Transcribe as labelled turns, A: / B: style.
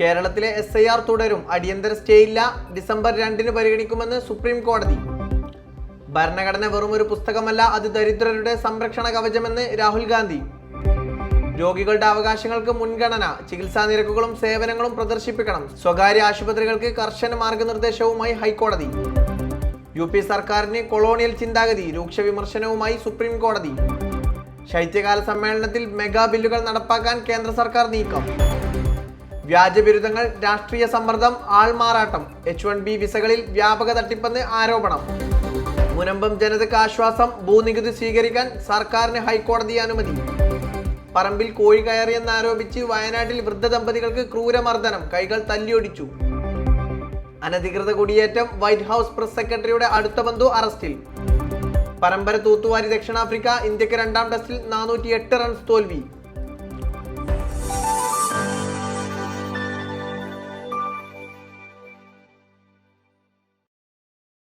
A: കേരളത്തിലെ S I R തുടരും. അടിയന്തര സ്റ്റേ ഇല്ല. ഡിസംബർ രണ്ടിന് പരിഗണിക്കുമെന്ന് സുപ്രീം കോടതി. ഭരണഘടന വെറും ഒരു പുസ്തകമല്ല അത് ദരിദ്രരുടെ സംരക്ഷണ കവചമെന്ന് രാഹുൽ ഗാന്ധി. രോഗികളുടെ അവകാശങ്ങൾക്ക് മുൻഗണന ചികിത്സാ നിരക്കുകളും സേവനങ്ങളും പ്രദർശിപ്പിക്കണം. സ്വകാര്യ ആശുപത്രികൾക്ക് കർശന മാർഗനിർദ്ദേശവുമായി ഹൈക്കോടതി. യു പി സർക്കാരിന് കൊളോണിയൽ ചിന്താഗതി രൂക്ഷ വിമർശനവുമായി സുപ്രീം കോടതി. ശൈത്യകാല സമ്മേളനത്തിൽ മെഗാ ബില്ലുകൾ നടപ്പാക്കാൻ കേന്ദ്ര സർക്കാർ നീക്കം. വ്യാജ ബിരുദങ്ങൾ രാഷ്ട്രീയ സമ്മർദ്ദം ആൾമാറാട്ടം എച്ച് വൺ ബി വിസകളിൽ വ്യാപക തട്ടിപ്പെന്ന് ആരോപണം. മുനമ്പം ജനതയ്ക്ക് ആശ്വാസം ഭൂനികുതി സ്വീകരിക്കാൻ സർക്കാരിന് ഹൈക്കോടതി അനുമതി. പറമ്പിൽ കോഴി കയറിയെന്നാരോപിച്ച് വയനാട്ടിൽ വൃദ്ധ ദമ്പതികൾക്ക് ക്രൂരമർദ്ദനം കൈകൾ തല്ലിയൊടിച്ചു. അനധികൃത കുടിയേറ്റം വൈറ്റ് ഹൗസ് പ്രസ് സെക്രട്ടറിയുടെ അടുത്ത ബന്ധു അറസ്റ്റിൽ. പരമ്പര തൂത്തുവാരി ദക്ഷിണാഫ്രിക്ക ഇന്ത്യയ്ക്ക് രണ്ടാം ടെസ്റ്റിൽ നാനൂറ്റി റൺസ് തോൽവി.